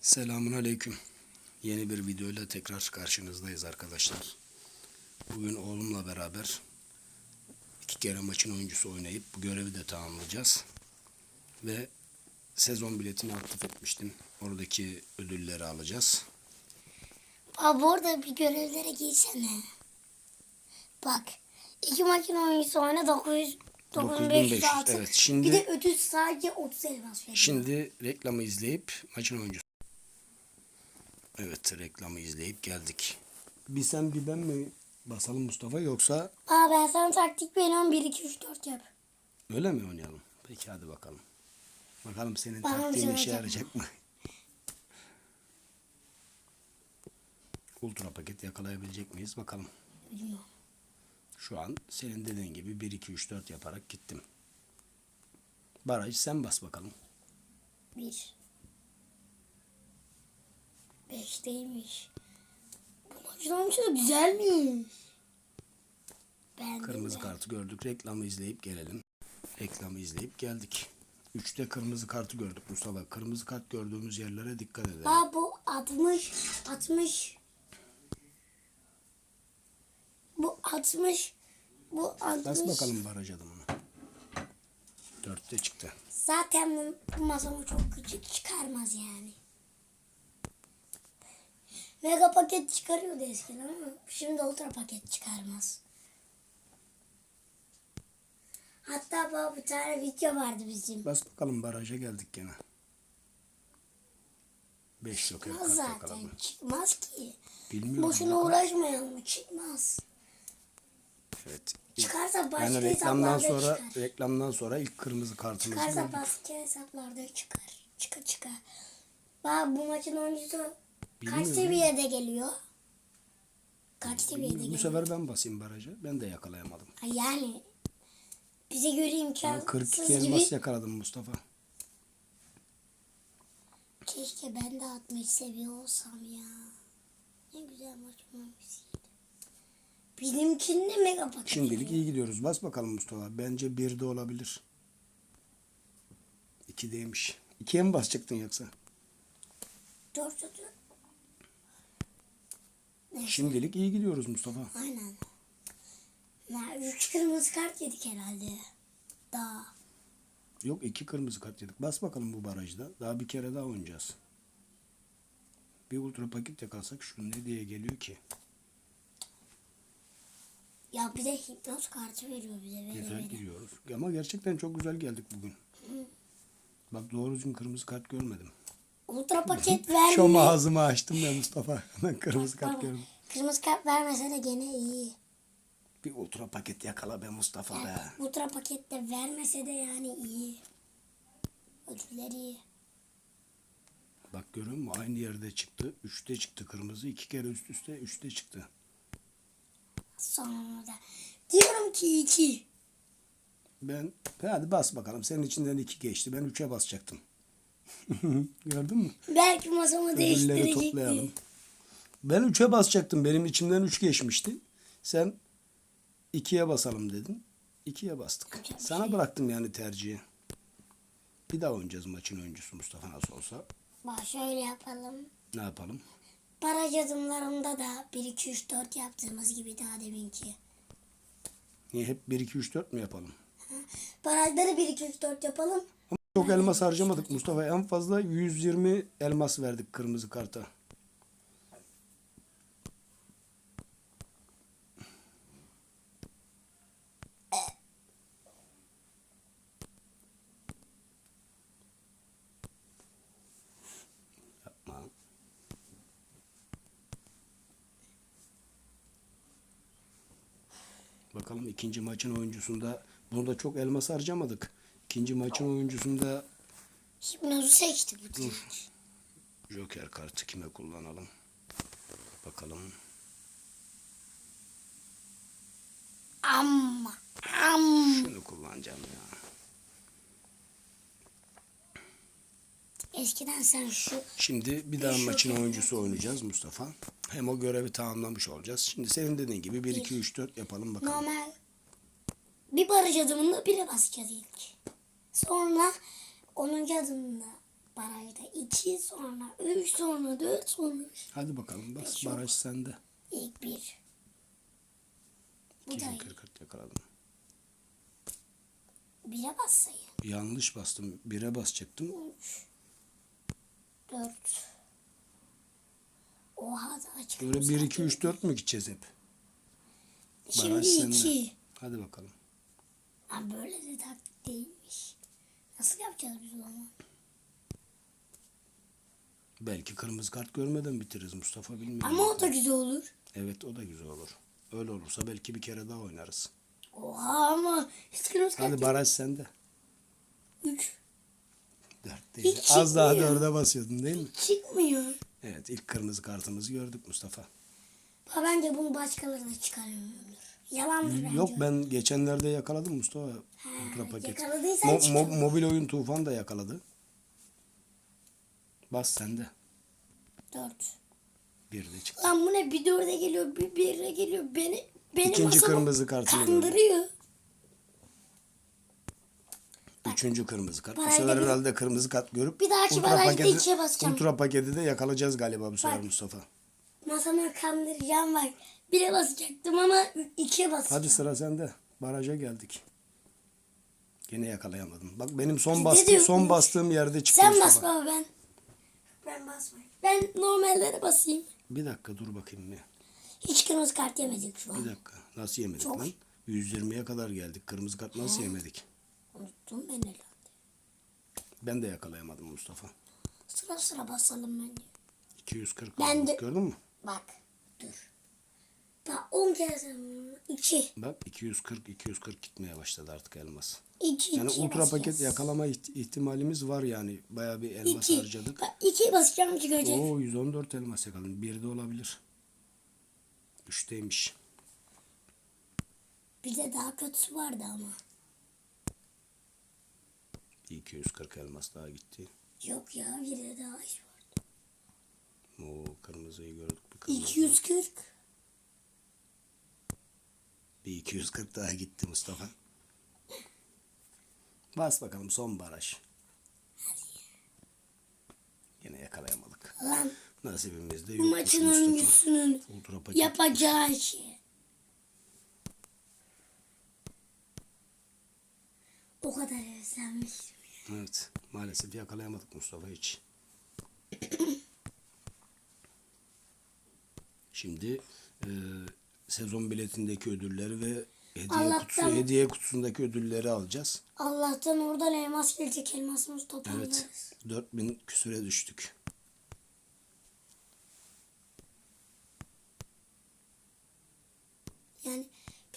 Selamun Aleyküm. Yeni bir videoyla tekrar karşınızdayız arkadaşlar. Bugün oğlumla beraber iki kere maçın oyuncusu oynayıp bu görevi de tamamlayacağız. Ve sezon biletini aktif etmiştim. Oradaki ödülleri alacağız. Abi orada bir görevlere girsene. Bak. iki maçın oyuncusu oyna 900 9500 9500, altın. evet. Şimdi- Bir de ödül sadece 30 elmas veriyor. Şimdi reklamı izleyip maçın oyuncusu. Evet reklamı izleyip geldik. Bir sen bir ben mi basalım Mustafa yoksa Aa ben sana taktik veriyorum 1 2 3 4 yap. öyle mi oynayalım? Peki hadi bakalım. Bakalım senin Bana taktiğin işe yarayacak mı? Ultra paket yakalayabilecek miyiz bakalım. Bilmiyorum. Şu an senin dediğin gibi 1 2 3 4 yaparak gittim. Baraj sen bas bakalım. 1 5 değilmiş. Bu maçın oyuncusu da güzelmiş. Ben Kırmızı kartı gördük. Reklamı izleyip gelelim. Reklamı izleyip geldik. Üçte kırmızı kartı gördük Mustafa. Kırmızı kart gördüğümüz yerlere dikkat edelim. Aa bu 60 60 Bu 60 Bu 60 Bas bakalım baraj adımını. Dörtte çıktı. Zaten bu masamı çok küçük çıkarmaz yani. Mega paket çıkarıyordu eskiden ama şimdi ultra paket çıkarmaz. Hatta baba bir tane video vardı bizim. Bas bakalım baraja geldik gene. Beş joker Çıkmaz kart zaten yakalama. çıkmaz ki. Bilmiyorum. Boşuna bakalım. uğraşmayalım çıkmaz. Evet. Çıkarsa başka Yani reklamdan sonra çıkar. reklamdan sonra ilk kırmızı kartımızı Çıkarsa başka hesaplarda çıkar. Çıka çıka. Bak bu maçın oyuncusu kaç Bilmiyorum. seviyede geliyor? Kaç seviyede Bu geliyor? sefer ben basayım baraja. Ben de yakalayamadım. Yani bize göre Ben imkansız 42 gibi. elmas yakaladım Mustafa. Keşke ben de 60 seviye olsam ya. Ne güzel maç olmuşydı. Bizimkinde mega paket. Şimdilik iyi gidiyoruz. Bas bakalım Mustafa. Bence bir de olabilir. İkideymiş. İkiye mi basacaktın yoksa? Dört dört. dört. Şimdilik iyi gidiyoruz Mustafa. Aynen. Ya, üç kırmızı kart yedik herhalde. Daha. Yok iki kırmızı kart yedik. Bas bakalım bu barajda. Daha bir kere daha oynayacağız. Bir ultra paket yakalsak şu ne diye geliyor ki? Ya bir de hipnoz kartı veriyor bize. Vere Güzel vere. gidiyoruz. Ama gerçekten çok güzel geldik bugün. Bak doğru düzgün kırmızı kart görmedim. Ultra paket vermiyor. Şom ağzımı açtım ya Mustafa. Kırmızı kart gördüm. Kırmızı kart vermese de gene iyi. Bir ultra paket yakala be Mustafa be. Ultra paket de vermese de yani iyi. Ödülleri iyi. Bak görüyor musun? Aynı yerde çıktı. Üçte çıktı kırmızı. iki kere üst üste üçte çıktı. Sonra da diyorum ki iki. Ben hadi bas bakalım. Senin içinden iki geçti. Ben üçe basacaktım. Gördün mü? Belki masamı Ödülleri toplayalım. Ben üçe basacaktım. Benim içimden üç geçmişti. Sen ikiye basalım dedin. İkiye bastık. Yapacak bir Sana şey bıraktım yani tercihi. Bir daha oynayacağız maçın oyuncusu Mustafa nasıl olsa. Bak şöyle yapalım. Ne yapalım? Baraj adımlarında da 1 2 3 4 yaptığımız gibi daha deminki. Niye hep 1 2 3 4 mü yapalım? Barajları 1 2 3 4 yapalım. Çok elmas harcamadık Mustafa. En fazla 120 elmas verdik kırmızı karta. Bakalım ikinci maçın oyuncusunda bunda çok elmas harcamadık. İkinci maçın oyuncusunda Hipnozu seçti bu tür. Joker kartı kime kullanalım? Bakalım. Amma. Am. Şunu kullanacağım ya. Eskiden sen şu Şimdi bir daha Joker maçın oyuncusu oynayacağız Mustafa. Hem o görevi tamamlamış olacağız. Şimdi senin dediğin gibi 1 2 3 4 yapalım bakalım. normal bir baraj adımında bire basacağız ilk. Sonra 10. adımda barajda. 2 sonra 3 sonra 4 sonra. Hadi bakalım bas. Beş yok. Baraj sende. İlk 1. Bu da 240 yakaladım. 1'e bassayım. Yanlış bastım. 1'e basacaktım. 3 4 Oha daha çıktı. Böyle 1 2 3 4 mü gideceğiz hep? Şimdi baraj sende. 2. Hadi bakalım. Ha böyle de taktik değilmiş. Nasıl yapacağız biz o zaman? Belki kırmızı kart görmeden bitiririz Mustafa bilmiyorum. Ama o da güzel olur. Evet o da güzel olur. Öyle olursa belki bir kere daha oynarız. Oha ama hiç kırmızı Hadi kart baraj sende. 3 Dört değil. Hiç Az daha çıkmıyor. dörde basıyordun değil mi? çıkmıyor. Evet ilk kırmızı kartımızı gördük Mustafa. Ha, bence bunu başkaları da çıkarmıyordur. Yalandır bence. Yok ben geçenlerde yakaladım Mustafa. Ultra paket. yakaladıysan Mo- mo- mobil oyun tufan da yakaladı. Bas sende. 4. Bir de çıktı. Lan bu ne bir dörde geliyor bir bire geliyor. Beni benim İkinci kırmızı kartını kandırıyor. Üçüncü kırmızı kart. Bu Barajda sefer bir- herhalde kırmızı kart görüp Bir dahaki barajda ikiye basacağım. Ultra paketi de yakalayacağız galiba bu sefer Bak. Mustafa. Masama kandıracağım bak. Bire basacaktım ama ikiye basacağım. Hadi sıra sende. Baraja geldik. Gene yakalayamadım. Bak benim son Bizde bastığım son bastığım yerde çıktı Sen bas baba ben. Ben basmayayım. Ben normallere basayım. Bir dakika dur bakayım bir. Hiç kırmızı kart yemedik şu Bir an. dakika. Nasıl yemedik Çok. lan? 120'ye kadar geldik. Kırmızı kart nasıl yemedik? Unuttum ben herhalde. Ben de yakalayamadım Mustafa. Sıra sıra basalım bence. 240 Ben de- gördün mü? Bak dur. Daha 10 kere sayalım. 2. Bak 240 240 gitmeye başladı artık elmas. 2 Yani ultra paket yakalama iht- ihtimalimiz var yani. Bayağı bir elmas 2. harcadık. Bak 2'ye basacağım çıkacak. Oo 114 elmas yakaladım. Bir de olabilir. Üçteymiş. Bir de daha kötüsü vardı ama. 240 elmas daha gitti. Yok ya bir de daha iş var. Oo kırmızıyı gördük. Bir kırmızı. 240. Bir 240 daha gitti Mustafa. Bas bakalım son baraj. Yine yakalayamadık. Lan Nasibimizde yokmuş maçın oyuncusunun yapacağı şey. O kadar özlenmiştim. Evet. Maalesef yakalayamadık Mustafa hiç. Şimdi e, sezon biletindeki ödülleri ve hediye Allah'tan- kutusu hediye kutusundaki ödülleri alacağız. Allah'tan oradan elmas gelecek elmasımız toparlarız. Evet. 4000 küsüre düştük. Yani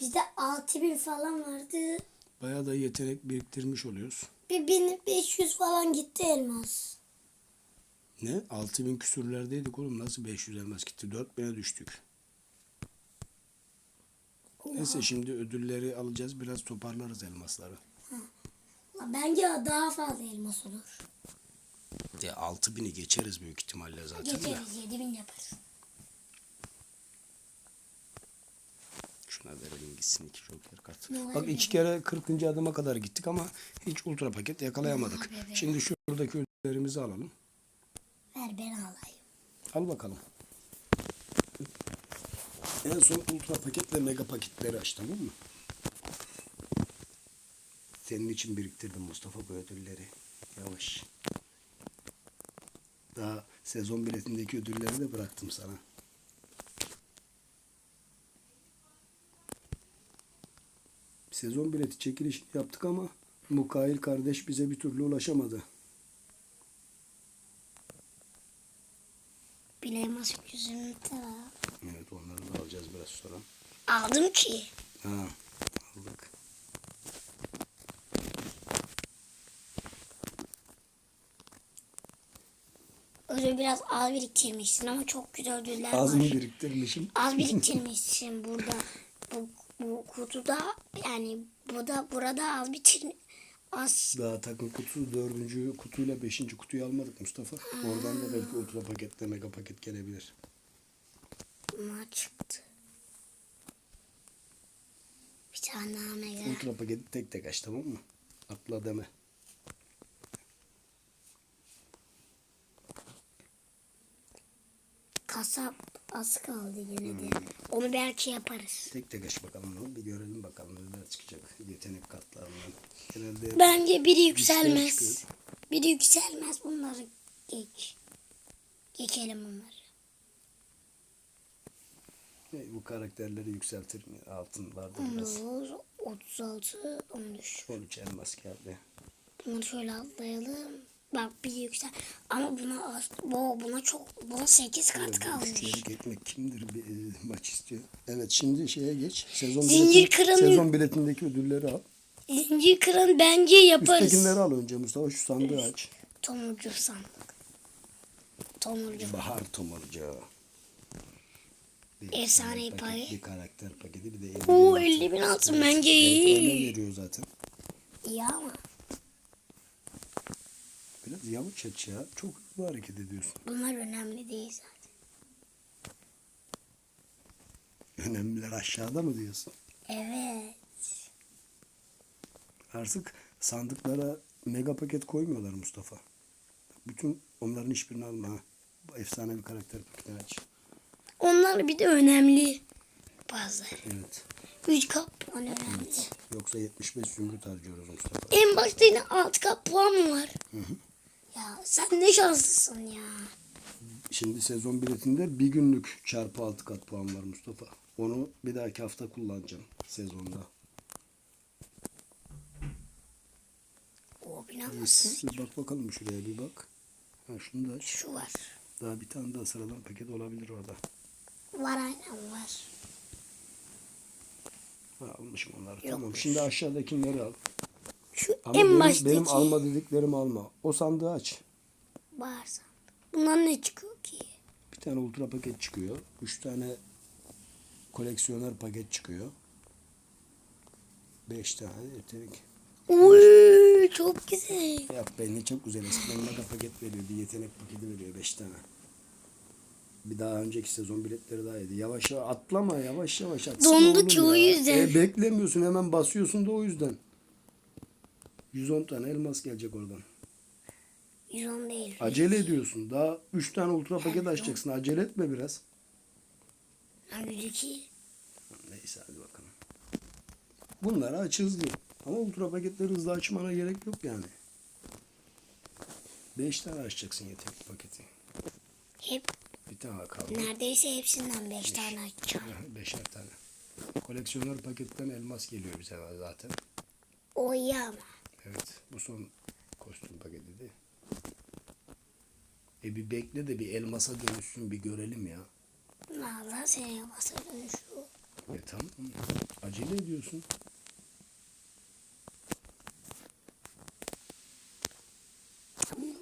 bizde 6000 falan vardı. Bayağı da yetenek biriktirmiş oluyoruz. Bir 1500 falan gitti elmas. Ne? 6000 küsürlerdeydik oğlum. Nasıl 500 elmas gitti? 4000'e düştük. Neyse şimdi ödülleri alacağız. Biraz toparlarız elmasları. Bence daha fazla elmas olur. De 6000'i geçeriz büyük ihtimalle zaten. Geçeriz 7000 yaparız. Şuna verelim gitsin iki joker kart. Ne Bak iki kere 40. adıma kadar gittik ama hiç ultra paket yakalayamadık. Şimdi şuradaki ödüllerimizi alalım. Ver ben alayım. Al bakalım. En son ultra paketle mega paketleri aç tamam mı? Senin için biriktirdim Mustafa bu ödülleri. Yavaş. Daha sezon biletindeki ödülleri de bıraktım sana. Sezon bileti çekilişini yaptık ama Mukail kardeş bize bir türlü ulaşamadı. Elmas yüzünü sonra. aldım ki. Ha, aldık. Öyle biraz az biriktirmişsin ama çok güzel ödüller Az var. mı biriktirmişim? Az biriktirmişsin burada. Bu, bu kutuda yani bu da burada az bitir az Daha takım kutusu dördüncü kutuyla beşinci kutuyu almadık Mustafa. Oradan da belki ultra paketle mega paket gelebilir. ma çıktı tane daha mega. Ultra paketi tek tek aç tamam mı? Atla deme. Kasap az kaldı yine hmm. de. Onu belki yaparız. Tek tek aç bakalım onu. Bir görelim bakalım neler çıkacak yetenek kartlarından. Genelde Bence biri yükselmez. Biri yükselmez. Bunları geç. Geçelim bunları bu karakterleri yükseltir mi? Altın vardı biraz. 19, 36, 13. 13 elmas geldi. Bunları şöyle atlayalım. Bak bir yüksel. Ama buna az. Bu buna çok. Buna 8 kart kalmış. Üçlülük ekmek kimdir bir e, maç istiyor. Evet şimdi şeye geç. Sezon Zincir biletin- kıranı- Sezon biletindeki ödülleri al. Zincir kıran bence yaparız. Üsttekileri al önce Mustafa şu sandığı aç. Tomurcu sandık. Tomurcu. Bahar tomurcu. Bir Efsane paket. Bir karakter paketi bir de 50 Oo bin 50 bin altın bence iyi. veriyor zaten. İyi ama Biraz yavaş aç ya. Çok hızlı hareket ediyorsun. bunlar önemli değil zaten. Önemliler aşağıda mı diyorsun? Evet. Artık sandıklara mega paket koymuyorlar Mustafa. Bütün onların hiçbirini alma. efsane bir karakter paketini aç. Onlar bir de önemli. Bazıları. Evet. 3 kap puan önemli. Yoksa 75 zümrüt harcıyoruz Mustafa. En başta yine 6 kap puan mı var? Ya sen ne şanslısın ya. Şimdi sezon biletinde bir günlük çarpı 6 kat puan var Mustafa. Onu bir dahaki hafta kullanacağım sezonda. O. Bir bak bakalım şuraya bir bak. Ha şunu da aç. Şu var. Daha bir tane daha sıradan paket olabilir orada. Var aynen var. Ha, almışım onları. Tamam. Şimdi aşağıdakileri al. Şu Ama en benim, baştaki benim alma dediklerimi alma. O sandığı aç. var sandık. Bundan ne çıkıyor ki? Bir tane ultra paket çıkıyor. Üç tane koleksiyoner paket çıkıyor. Beş tane yetenek. Uy çok güzel. Yok be ne çok güzel. Eskiden mega paket veriyordu. Yetenek paketi veriyor beş tane. Bir daha önceki sezon biletleri daha iyiydi. Yavaş yavaş atlama yavaş yavaş atsana Dondu oğlum ki o ya. yüzden. E, beklemiyorsun hemen basıyorsun da o yüzden. 110 tane elmas gelecek oradan. 110 değil. Acele ediyorsun. Daha 3 tane ultra paket açacaksın. Acele etme biraz. Ha, 102. Neyse hadi bakalım. Bunları aç hızlı. Ama ultra paketleri hızlı açmana gerek yok yani. 5 tane açacaksın yetenek paketi. Hep Bir tane kaldı. neredeyse hepsinden 5 tane açacağım. Beşer tane. Koleksiyoner paketten elmas geliyor bize zaten. O iyi ama. Evet bu son kostüm paketi de. E bir bekle de bir elmasa dönüşsün bir görelim ya. Valla seneye basar dönüşüyor. E tamam. Acele ediyorsun.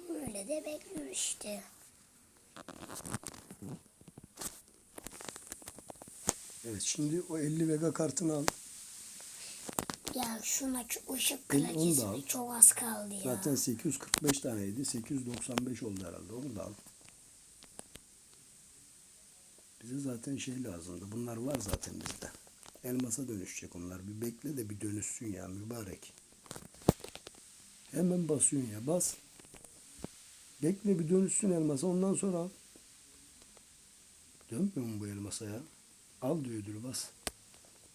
Böyle de bekliyor işte. Evet şimdi o 50 vega kartını al. Ya şuna şu ışık onu da kılıcı al. çok az kaldı ya. Zaten 845 taneydi. 895 oldu herhalde. Onu da al. Bize zaten şey lazımdı. Bunlar var zaten bizde. Elmasa dönüşecek onlar. Bir bekle de bir dönüşsün ya mübarek. Hemen basıyorsun ya. Bas. Bekle bir dönüşsün elmasa. Ondan sonra al. Dönmüyor mu bu elmasa ya? Al diyor bas.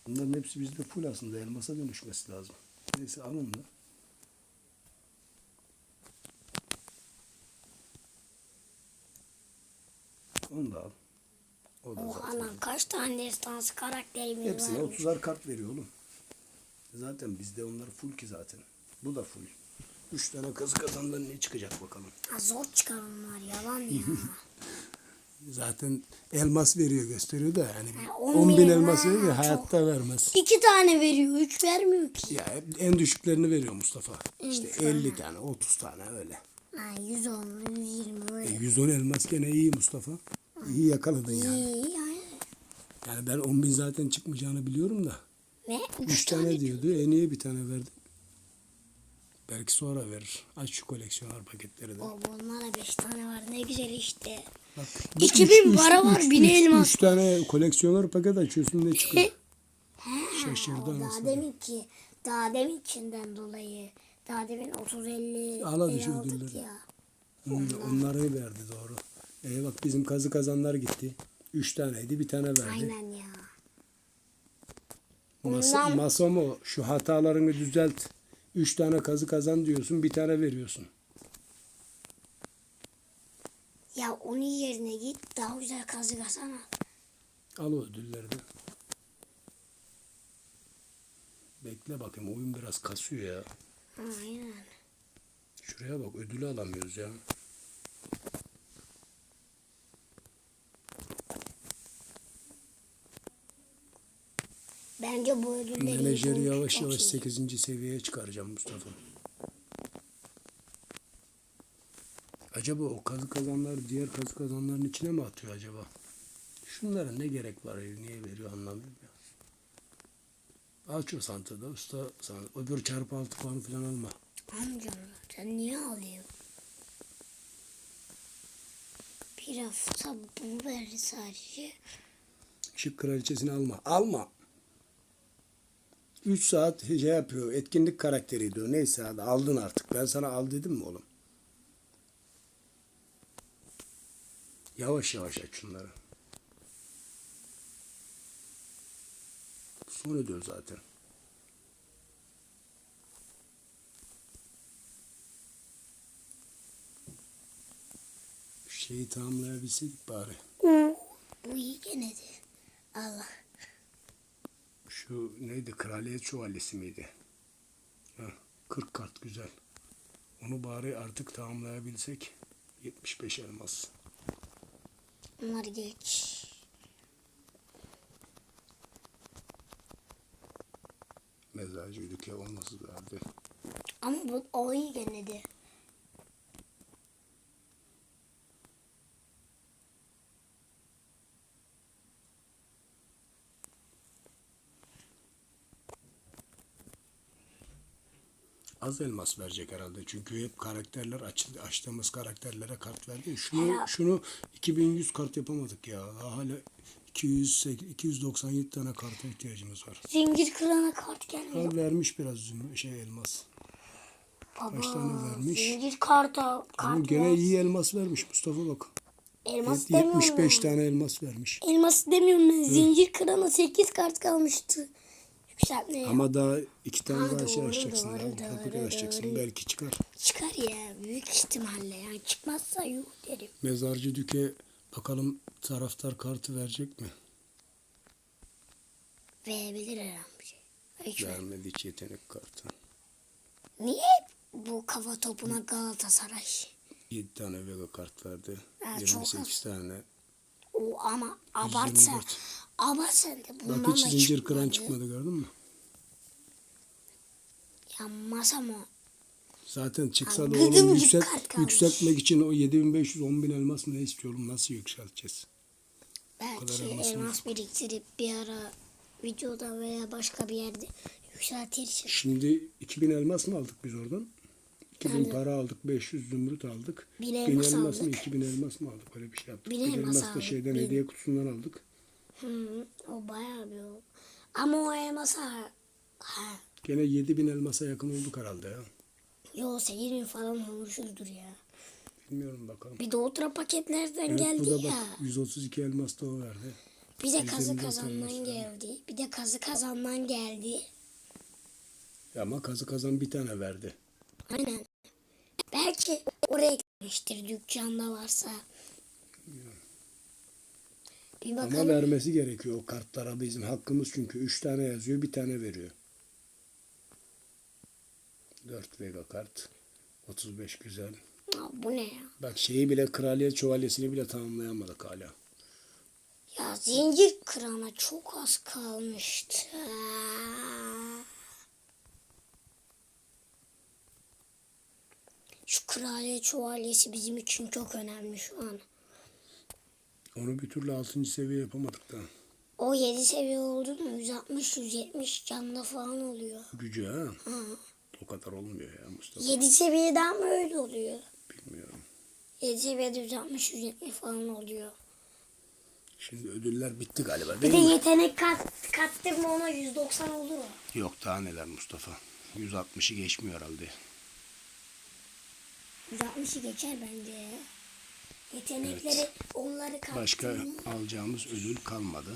Bunların hepsi bizde full aslında. Elmasa dönüşmesi lazım. Neyse al onu da. Onu da al. O da Oh zaten. anam kaç tane destansı karakterimiz Hepsine varmış. 30'ar kart veriyor oğlum. Zaten bizde onlar full ki zaten. Bu da full. 3 tane kazı kazandan ne çıkacak bakalım. Ha, zor çıkar onlar yalan ya. Zaten elmas veriyor gösteriyor da yani Ha, 10 10 bin bin elmas veriyor çok. hayatta vermez. İki tane veriyor, üç vermiyor ki. Ya en düşüklerini veriyor Mustafa. İşte İnsan. 50 tane 30 tane öyle. Ha, 110, 120 E, öyle. 110 elmas gene iyi Mustafa. İyi yakaladın yani. İyi yani. Yani ben 10 bin zaten çıkmayacağını biliyorum da. Ve 3 üç tane, tane. diyordu. E niye bir tane verdi? Belki sonra verir. Aç şu koleksiyoner paketleri de. O bunlara beş tane var ne güzel işte. Bak, 2000 para var, bin elmas 3 tane koleksiyoner paket açıyorsun ne çıkıyor? Şaşırdı daha anasını. demin ki, daha deminkinden dolayı. Daha demin 30-50 Al hadi el şu aldık ödülleri. ya. Hı, Onları verdi doğru. E bak bizim kazı kazanlar gitti. Üç taneydi bir tane verdi. Aynen ya. Mas Bunlar- Masomo şu hatalarını düzelt. Üç tane kazı kazan diyorsun bir tane veriyorsun. Ya onun yerine git daha güzel kazı kazan al. Al o ödülleri de. Bekle bakayım oyun biraz kasıyor ya. Aynen. Şuraya bak ödülü alamıyoruz ya. Bence bu ödülleri Menajeri yavaş yavaş iyi. 8. seviyeye çıkaracağım Mustafa. Acaba o kazı kazanlar diğer kazı kazanların içine mi atıyor acaba? Şunlara ne gerek var ya, niye veriyor anlamıyorum ya. Aç o santada usta san- öbür çarpı altı puanı falan alma. Amcam sen niye alıyorsun? Bir hafta bu verdi sadece. Şık kraliçesini alma. Alma. 3 saat şey yapıyor. Etkinlik karakteriydi o. Neyse hadi aldın artık. Ben sana al dedim mi oğlum? Yavaş yavaş aç şunları. Son ödül zaten. Şeyi tamamlayabilseydik bari. Bu iyi gene de. Allah. Şu neydi? Kraliyet şövalyesi miydi? Ha, 40 kart güzel. Onu bari artık tamamlayabilsek 75 elmas. Bunlar geç. Mezarcı ülke olması lazım. Ama bu o iyi Az elmas verecek herhalde. Çünkü hep karakterler açıldı. Açtığımız karakterlere kart verdi. Şunu şunu 2100 kart yapamadık ya. Daha hala 200 297 tane karta ihtiyacımız var. Zincir kırana kart gelmiyor. Ha, vermiş biraz şey elmas. Baba. Kaç tane vermiş? Zincir karta. Ama Kart gene ver. iyi elmas vermiş Mustafa bak. Elmas demiyorum 75 ben. tane elmas vermiş. Elması demiyorum ben. Zincir kırana 8 kart kalmıştı. Yükseltmeye. Ama daha iki tane Ha, daha şey doğru, açacaksın. doğru, daha. doğru, Fabrika açacaksın. doğru. Belki çıkar. Çıkar ya. Büyük ihtimalle. Yani çıkmazsa yuh derim. Mezarcı Düke bakalım taraftar kartı verecek mi? Verebilir her an bir şey. Vermedi hiç yetenek kartı. Niye bu kafa topuna Galatasaray? 7 tane Vega kart verdi. Çok 28 tane. O ama abart sen. 124. Abart sen de bundan Bak hiç da zincir çıkmadı. kıran çıkmadı gördün mü? Ya masa mı? Zaten çıksa da oğlum kalmış. yükseltmek için o 7500 10.000 elmas mı ne istiyorum nasıl yükselteceğiz? Belki elmas elmas biriktirip bir ara videoda veya başka bir yerde yükseltirsin. Şimdi 2000 elmas mı aldık biz oradan? 2000 Nerede? para aldık, 500 zümrüt aldık. Bin 1000 elmas elmas mı, aldık. 2000 elmas mı aldık? Öyle bir şey yaptık. Bin 1000 elmas elmas da aldık, şeyden bin. hediye kutusundan aldık. Hı, o bayağı bir o. Ama o elmasa ha, Gene 7000 elmasa yakın olduk herhalde ya. yo 8 bin falan olmuşuzdur ya. Bilmiyorum bakalım. Bir de ultra paketlerden Evet geldi da bak ya. 132 elmas da o verdi. Bir de kazı 124 kazandan geldi. Bir de kazı kazandan geldi. Ama kazı kazan bir tane verdi. Aynen. Belki oraya gitmiştir dükkanda varsa. Bir Ama bakalım. vermesi gerekiyor o kartlara bizim hakkımız çünkü 3 tane yazıyor bir tane veriyor. 4 Vega kart. 35 güzel. Aa, bu ne ya? Bak şeyi bile kraliyet şövalyesini bile tamamlayamadık hala. Ya zincir kırana çok az kalmıştı. Şu kraliyet şövalyesi bizim için çok önemli şu an. Onu bir türlü 6. seviye yapamadık da. O 7 seviye oldu mu 160-170 canlı falan oluyor. Gücü ha. O kadar olmuyor ya Mustafa. 7 seviyede ama öyle oluyor. Bilmiyorum. 7 seviyede 160-170 falan oluyor. Şimdi ödüller bitti galiba Bir değil de mi? yetenek kat, kattırma ona 190 olur o. Yok daha neler Mustafa. 160'ı geçmiyor herhalde. 160'ı geçer bence Yetenekleri onları kattı. Başka alacağımız ödül kalmadı.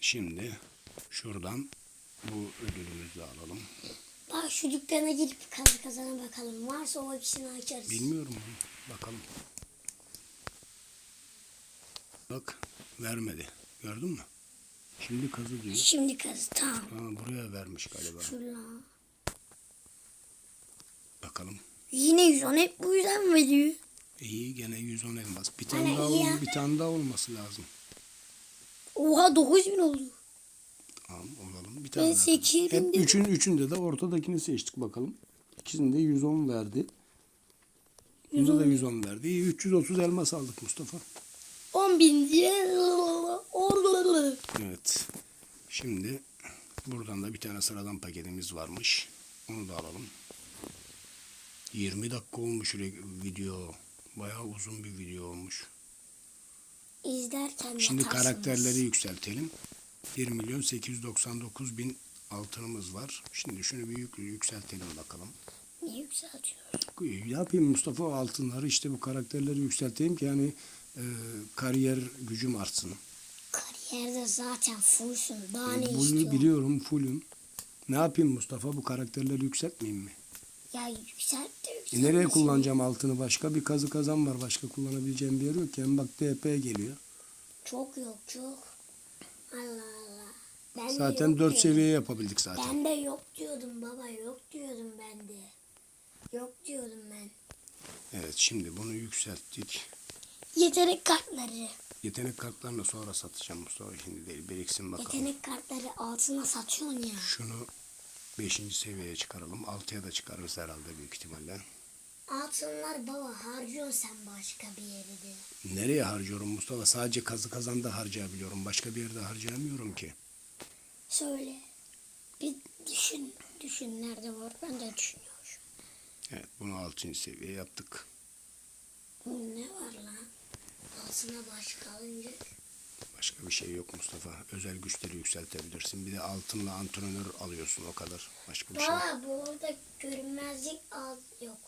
Şimdi şuradan bu ödülümüzü alalım. Bak şu dükkana girip kazı kazana bakalım. Varsa o ikisini açarız. Bilmiyorum. Bakalım. Bak vermedi. Gördün mü? Şimdi kazı diyor. Şimdi kazı tamam. Ha, buraya vermiş galiba. Şuradan. Bakalım. Yine 110 hep bu yüzden mi veriyor? İyi gene 110 elmas. Bir tane Hani daha ol- bir tane daha olması lazım. Oha 9000 oldu. Tamam olalım. Bir tane Ben daha. 8000 Hep dedim. üçün, üçünde de ortadakini seçtik bakalım. İkisinde 110 verdi. Bunda da 110 verdi. İyi 330 elmas aldık Mustafa. 10 bin diye. Evet. Şimdi buradan da bir tane sıradan paketimiz varmış. Onu da alalım. 20 dakika olmuş video. Bayağı uzun bir video olmuş. İzlerken Şimdi yatarsınız. karakterleri yükseltelim. 1 milyon 899 bin altınımız var. Şimdi şunu bir yük- yükseltelim bakalım. Niye yükseltiyoruz? Yapayım Mustafa o altınları işte bu karakterleri yükselteyim ki yani e, kariyer gücüm artsın. Kariyerde zaten fullsün. Daha E, ne istiyorsun? biliyorum fullüm. Ne yapayım Mustafa bu karakterleri yükseltmeyeyim mi? Ya yükselt de E, nereye kullanacağım altını başka? Bir kazı kazan var. Başka kullanabileceğim bir yer yok ki. Hem bak DP geliyor. Çok yok çok. Allah Allah. Ben de Zaten yok 4 diyordum. seviye yapabildik zaten. Ben de yok diyordum baba yok diyordum ben de. Yok diyordum ben. Evet şimdi bunu yükselttik. Yetenek kartları. Yetenek kartlarını sonra satacağım Mustafa şimdi değil. Biriksin bakalım. Yetenek kartları altına satıyorsun ya. Şunu 5. seviyeye çıkaralım. 6'ya da çıkarırız herhalde büyük ihtimalle. Altınlar baba harcıyorsun sen başka bir yere de. Nereye harcıyorum Mustafa? Sadece kazı kazanda harcayabiliyorum. Başka bir yerde harcayamıyorum ki. Söyle. Bir düşün. Düşün nerede var ben de düşünüyorum. Evet bunu 6. seviye yaptık. Ne var lan? Altına başka alınca. Başka bir şey yok Mustafa. Özel güçleri yükseltebilirsin. Bir de altınla antrenör alıyorsun o kadar. Başka bir şey yok. Baba bu arada görünmezlik al yok.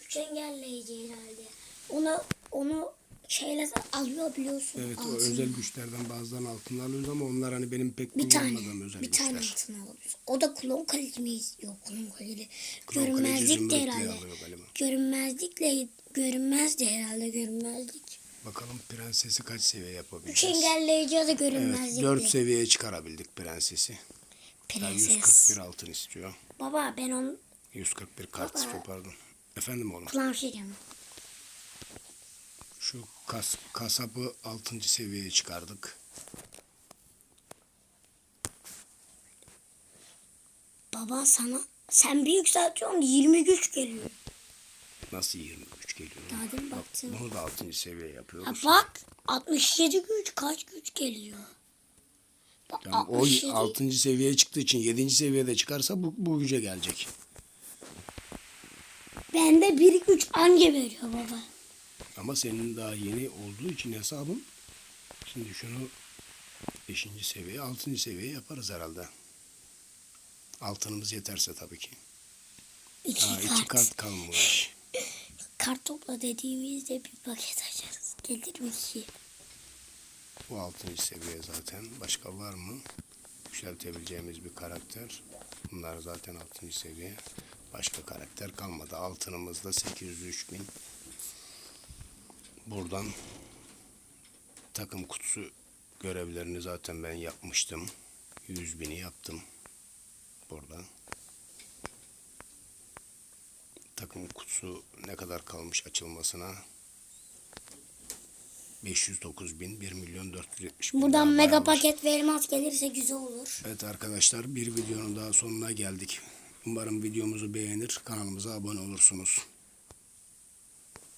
Güç engelleyici herhalde. Onu onu şeyle alıyor biliyorsun. Evet o altını. özel güçlerden bazılarını altınla alıyoruz ama onlar hani benim pek bir tane kullanmadığım özel bir güçler. tane altın alıyorsun. O da klon kaleci miyiz? Yok klon kaleci. Görünmezlik de herhalde. Görünmezlikle görünmez de herhalde görünmezlik. Bakalım prensesi kaç seviye yapabileceğiz? engelleyici ya da Evet görünmezlik. 4 de. seviyeye çıkarabildik prensesi. Yani Prenses. 141 altın istiyor. Baba ben onu 141 kart Baba. istiyor pardon. Efendim oğlum. kulağım şey diyorum. Şu kas, kasabı 6. seviyeye çıkardık. Baba sana sen bir yükseltiyorsun 20 güç geliyor. Nasıl 23 geliyor? Daha demin Bak, baktım. bunu da 6. seviye Ha yapıyoruz. bak 67 güç kaç güç geliyor? Bak, Yani o 67 6. seviyeye çıktığı için 7. seviyede çıkarsa bu, bu güce gelecek. Bende bir güç anca veriyor baba. Ama senin daha yeni olduğu için hesabın şimdi şunu 5. seviye 6. seviye yaparız herhalde. Altınımız yeterse tabii ki. İki Ha, kart. iki kart kalmış. Kart topla dediğimizde bir paket açarız. Gelir mi ki? Bu 6. seviye zaten. Başka var mı? Yükseltebileceğimiz bir karakter. Bunlar zaten 6. seviye. Başka karakter kalmadı. Altınımız da 803 bin. Buradan takım kutusu görevlerini zaten ben yapmıştım. 100 bini yaptım. Burada. Takım kutusu ne kadar kalmış açılmasına? 509 bin, 1 milyon 470 bin. Buradan mega bayağı var. paket ve elmas gelirse güzel olur. Evet arkadaşlar bir videonun daha sonuna geldik. Umarım videomuzu beğenir, kanalımıza abone olursunuz.